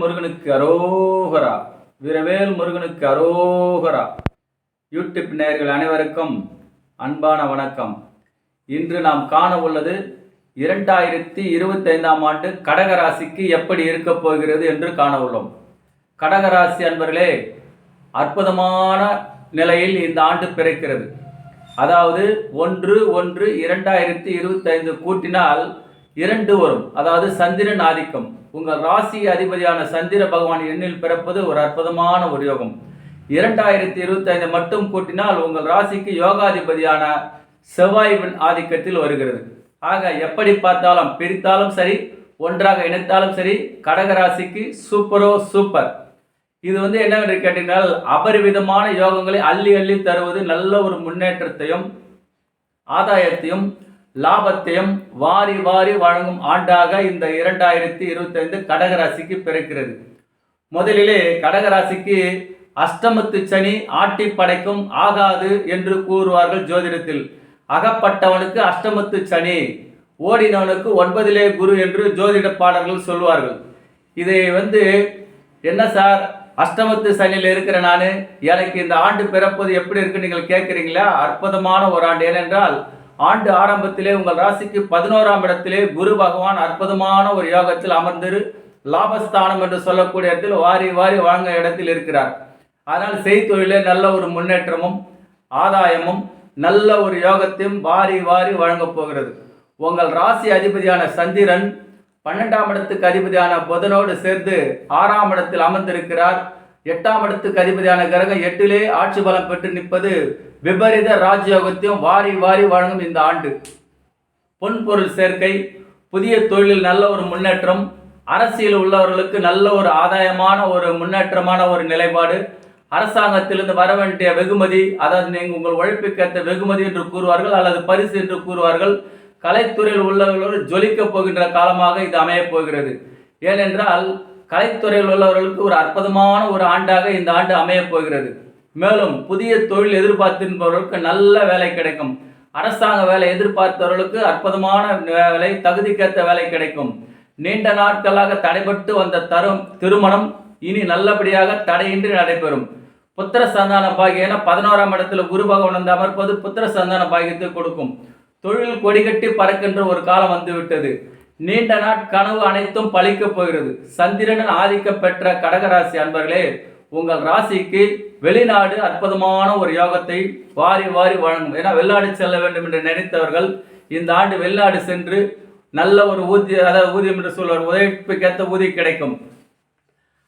முருகனுக்கு அரோகரா. வீரவேல் முருகனுக்கு அரோகரா. யூடியூப் நேயர்கள் அனைவருக்கும் அன்பான வணக்கம். இன்று நாம் காண உள்ளது இரண்டாயிரத்தி இருபத்தைந்தாம் ஆண்டு கடகராசிக்கு எப்படி இருக்கப் போகிறது என்று காண உள்ளோம். கடகராசி அன்பர்களே அற்புதமான நிலையில் இந்த ஆண்டு பிறக்கிறது. அதாவது ஒன்று ஒன்று இரண்டாயிரத்தி இருபத்தைந்து கூட்டினால் இரண்டு வரும். அதாவது சந்திரன் ஆதிக்கம். உங்கள் ராசி அதிபதியான சந்திர பகவான் எண்ணில் பிறப்பது ஒரு அற்புதமான ஒரு யோகம். இரண்டாயிரத்தி இருபத்தைந்து மட்டும் கூட்டினால் உங்கள் ராசிக்கு யோகாதிபதியான செவ்வாய் ஆதிக்கத்தில் வருகிறது. ஆக எப்படி பார்த்தாலும் பிரித்தாலும் சரி ஒன்றாக இணைத்தாலும் சரி கடகராசிக்கு சூப்பரோ சூப்பர். இது வந்து என்னவென்று கேட்டீர்கள்? அபரிவிதமான யோகங்களை அள்ளி அள்ளி தருவது நல்ல ஒரு முன்னேற்றத்தையும் ஆதாயத்தையும் லாபத்தையும் வாரி வாரி வழங்கும் ஆண்டாக இந்த இரண்டாயிரத்தி இருபத்தைந்து கடகராசிக்கு பிறக்கிறது. முதலிலே கடகராசிக்கு அஷ்டமத்து சனி ஆட்டி படைக்கும் ஆகாது என்று கூறுவார்கள் ஜோதிடத்தில். அகப்பட்டவனுக்கு அஷ்டமத்து சனி ஓடினவனுக்கு ஒன்பதிலே குரு என்று ஜோதிட பாடல்கள் சொல்வார்கள். இதை வந்து என்ன சார் அஷ்டமத்து சனியில் இருக்கிற நான் எனக்கு இந்த ஆண்டு பிறப்பது எப்படி இருக்குன்னு நீங்கள் கேட்குறீங்களா அற்புதமான ஒரு ஆண்டு. ஏனென்றால் ஆண்டு ஆரம்பத்திலே உங்கள் ராசிக்கு பதினோராம் இடத்திலே குரு பகவான் அற்புதமான ஒரு யோகத்தில் அமர்ந்து லாபஸ்தானம் என்று சொல்லக்கூடிய இடத்தில் வாரி வாரி வாங்க இடத்தில் இருக்கிறார். அதனால் செய்தொழிலே நல்ல ஒரு முன்னேற்றமும் ஆதாயமும் நல்ல ஒரு யோகத்தையும் வாரி வாரி வழங்கப் போகிறது. உங்கள் ராசி அதிபதியான சந்திரன் பன்னெண்டாம் இடத்துக்கு அதிபதியான புதனோடு சேர்ந்து ஆறாம் இடத்தில் அமர்ந்திருக்கிறார். எட்டாம் இடத்துக்கு அதிபதியான கிரகம் எட்டிலே ஆட்சி பலம் பெற்று நிற்பது விபரீத ராஜயோகத்தையும் வாரி வாரி வழங்கும் இந்த ஆண்டு. பொன்பொருள் சேர்க்கை புதிய தொழிலில் நல்ல ஒரு முன்னேற்றம் அரசியல் உள்ளவர்களுக்கு நல்ல ஒரு ஆதாயமான ஒரு முன்னேற்றமான ஒரு நிலைப்பாடு அரசாங்கத்திலிருந்து வர வேண்டிய வெகுமதி அதாவது நீங்கள் உங்கள் உழைப்புக்கேற்ற வெகுமதி என்று கூறுவார்கள் அல்லது பரிசு என்று கூறுவார்கள் கலைத்துறையில் உள்ளவர்களோடு ஜொலிக்க போகின்ற காலமாக இது அமையப் போகிறது. ஏனென்றால் கலைத்துறையில் உள்ளவர்களுக்கு ஒரு அற்புதமான ஒரு ஆண்டாக இந்த ஆண்டு அமையப் போகிறது. மேலும் புதிய தொழில் எதிர்பார்த்திருப்பவர்களுக்கு நல்ல வேலை கிடைக்கும். அரசாங்க வேலை எதிர்பார்த்தவர்களுக்கு அற்புதமான வேலை தகுதிக்கேற்ற வேலை கிடைக்கும். நீண்ட நாட்களாக தடைபட்டு வந்த தரும் திருமணம் இனி நல்லபடியாக தடையின்றி நடைபெறும். புத்திர சந்தான பாகியன பதினோராம் இடத்துல குரு பகவான் அமர்ப்பது புத்திர சந்தான பாகியத்தை கொடுக்கும். தொழில் கொடிகட்டி பறக்கின்ற ஒரு காலம் வந்துவிட்டது. நீண்ட நாட் கனவு அனைத்தும் பழிக்கப் போகிறது. சந்திரன் ஆதிக்கம் பெற்ற கடகராசி அன்பர்களே உங்கள் ராசிக்கு வெளிநாடு அற்புதமான ஒரு யோகத்தை வாரி வாரி வழங்கும். ஏன்னா வெளிநாடு செல்ல வேண்டும் என்று நினைத்தவர்கள் இந்த ஆண்டு வெளிநாடு சென்று நல்ல ஒரு ஊதிய அதாவது ஊதியம் என்று சொல்வார். உதவிப்புக்கேற்ற ஊதியம் கிடைக்கும்.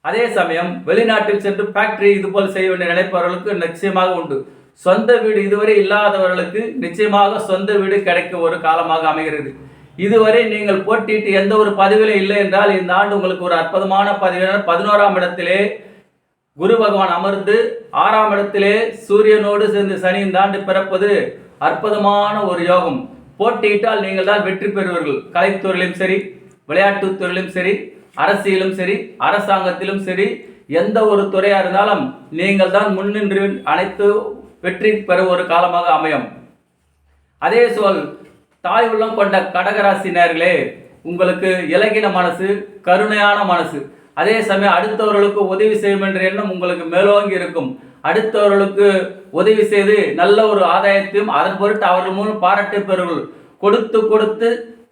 அதே சமயம் வெளிநாட்டில் சென்று ஃபேக்டரி இது போல் செய்ய வேண்டிய நினைப்பவர்களுக்கு நிச்சயமாக உண்டு. சொந்த வீடு இதுவரை இல்லாதவர்களுக்கு நிச்சயமாக சொந்த வீடு கிடைக்க ஒரு காலமாக அமைகிறது. இதுவரை நீங்கள் போட்டிட்டு எந்த ஒரு பதவியிலும் இல்லை என்றால் இந்த ஆண்டு உங்களுக்கு ஒரு அற்புதமான பதவியினர் பதினோராம் இடத்திலே குரு பகவான் அமர்ந்து ஆறாம் இடத்திலே சூரியனோடு சேர்ந்து சனியின் தாண்டு பிறப்பது அற்புதமான ஒரு யோகம். போட்டியிட்டால் நீங்கள் தான் வெற்றி பெறுவீர்கள். கலைத்துறையிலும் சரி விளையாட்டுத் துறையிலும் சரி அரசியலும் சரி அரசாங்கத்திலும் சரி எந்த ஒரு துறையாக இருந்தாலும் நீங்கள் தான் முன்னின்று அனைத்து வெற்றி பெறும் ஒரு காலமாக அமையும். அதே சொல் தாய் உள்ளம் கொண்ட கடகராசினர்களே உங்களுக்கு இலகின மனசு கருணையான மனசு. அதே சமயம் அடுத்தவர்களுக்கு உதவி செய்யும் என்ற எண்ணம் உங்களுக்கு மேலோங்கி இருக்கும். அடுத்தவர்களுக்கு உதவி செய்து நல்ல ஒரு ஆதாயத்தையும் அதன் பொருட்டு அவர்கள் மூலம் பாராட்டு பெறுவர்கள். கொடுத்து கொடுத்து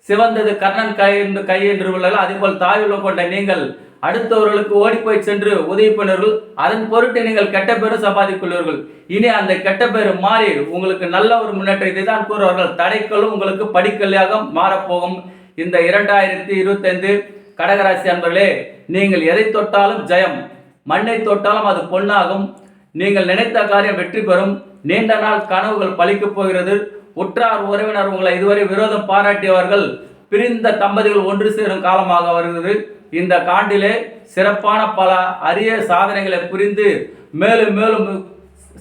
சிவந்தது கர்ணன் கை என்று கை என்று உள்ளார்கள். அதேபோல் தாயுள்ளம் கொண்ட நீங்கள் அடுத்தவர்களுக்கு ஓடிப்போய் சென்று உதவி பண்ணுவீர்கள். அதன் பொருட்டு நீங்கள் கெட்ட பேரும் சம்பாதிக்கொள்வீர்கள் இனி அந்த கெட்ட பேர் மாறி உங்களுக்கு நல்ல ஒரு முன்னேற்றத்தை தான் கூறுவார்கள். தடைக்களும் உங்களுக்கு படிக்கல்லையாக மாறப்போகும். இந்த இரண்டாயிரத்தி இருபத்தைந்து கடகராசி அன்பர்களே நீங்கள் எதை தொட்டாலும் ஜெயம். மண்ணை தொட்டாலும் அது பொன்னாகும். நீங்கள் நினைத்த காரியம் வெற்றி பெறும். நீண்ட நாள் கனவுகள் பழிக்கப் போகிறது. உற்றார் உறவினர் உங்களை இதுவரை விரோதம் பாராட்டியவர்கள் பிரிந்த தம்பதிகள் ஒன்று சேரும் காலமாக வருகிறது. இந்த காண்டிலே சிறப்பான பல அரிய சாதனைகளை புரிந்து மேலும் மேலும்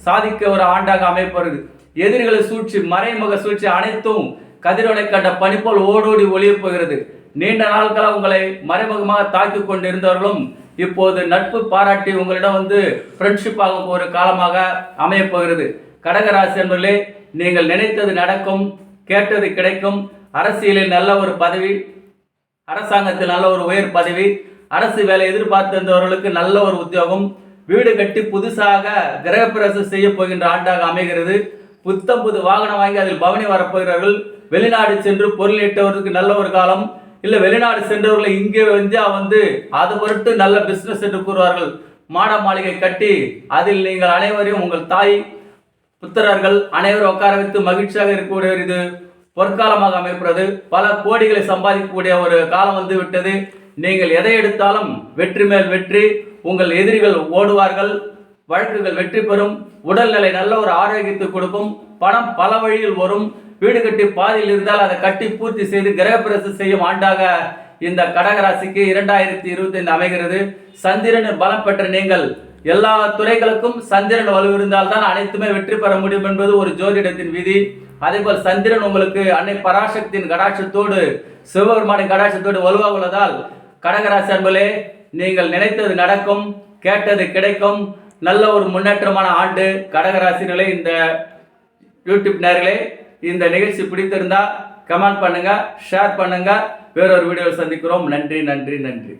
சாதிக்க ஒரு ஆண்டாக அமைப்பது எதிரிகளை சூழ்ச்சி மறைமுக சூழ்ச்சி அனைத்தும் கதிரவனை கண்ட பனிப்போல் ஓடோடி ஒளியப் போகிறது. நீண்ட நாட்களாக உங்களை மறைமுகமாக தாக்கி கொண்டிருந்தவர்களும் இப்போது நட்பு பாராட்டி உங்களிடம் வந்து ஃப்ரெண்ட்ஷிப் ஆகும் ஒரு காலமாக அமையப்போகிறது கடகராசி என்பதிலே நீங்கள் நினைத்தது நடக்கும் கேட்டது கிடைக்கும். அரசியலில் நல்ல ஒரு பதவி அரசாங்கத்தில் நல்ல ஒரு உயர் பதவி அரசு வேலை எதிர்பார்த்திருந்தவர்களுக்கு நல்ல ஒரு உத்தியோகம் வீடு கட்டி புதுசாக கிரகப்பிரவேசம் செய்ய போகின்ற ஆண்டாக அமைகிறது. புத்தம் புது வாகனம் வாங்கி அதில் பவனி வரப்போகிறார்கள் வெளிநாடு சென்று பொருள் ஈட்டவர்களுக்கு நல்ல ஒரு காலம் இல்லை வெளிநாடு சென்றவர்களை இங்கே வந்து வந்து அது பொருட்டு நல்ல பிஸ்னஸ் என்று கூறுவார்கள். மாட மாளிகை கட்டி அதில் நீங்கள் அனைவரையும் உங்கள் தாய் புத்திரர்கள் அனைவரும் உட்கார வைத்து மகிழ்ச்சியாக இருக்கக்கூடிய ஒரு இது. பொற்காலமாக அமைப்பது பல கோடிகளை சம்பாதிக்கக்கூடிய ஒரு காலம் வந்து விட்டது. நீங்கள் எதை எடுத்தாலும் வெற்றி மேல் வெற்றி. உங்கள் எதிரிகள் ஓடுவார்கள். வழக்குகள் வெற்றி பெறும். உடல்நிலை நல்ல ஒரு ஆரோக்கியத்தை கொடுக்கும். பணம் பல வழியில் வரும். வீடு கட்டி பாதியில் இருந்தால் அதை கட்டி பூர்த்தி செய்து கிரகப்பிரசம் செய்யும் ஆண்டாக இந்த கடகராசிக்கு இரண்டாயிரத்தி இருபத்தி ஐந்து அமைகிறது. சந்திரன் பலம் பெற்ற நீங்கள் எல்லா துறைகளுக்கும் சந்திரன் வலுவிருந்தால் தான் அனைத்துமே வெற்றி பெற முடியும் என்பது ஒரு ஜோதிடத்தின் விதி. அதேபோல் சந்திரன் உங்களுக்கு அன்னை பராசக்தியின் கடாட்சத்தோடு சிவபெருமானின் கடாட்சத்தோடு வலுவாக உள்ளதால் கடகராசி அன்பர்களே நீங்கள் நினைத்தது நடக்கும் கேட்டது கிடைக்கும். நல்ல ஒரு முன்னேற்றமான ஆண்டு கடகராசிகளே இந்த யூடியூப் நேர்களே. இந்த நிகழ்ச்சி பிடித்திருந்தா கமெண்ட் பண்ணுங்கள் ஷேர் பண்ணுங்கள் வேறொரு வீடியோவில் சந்திக்கிறோம். நன்றி நன்றி நன்றி.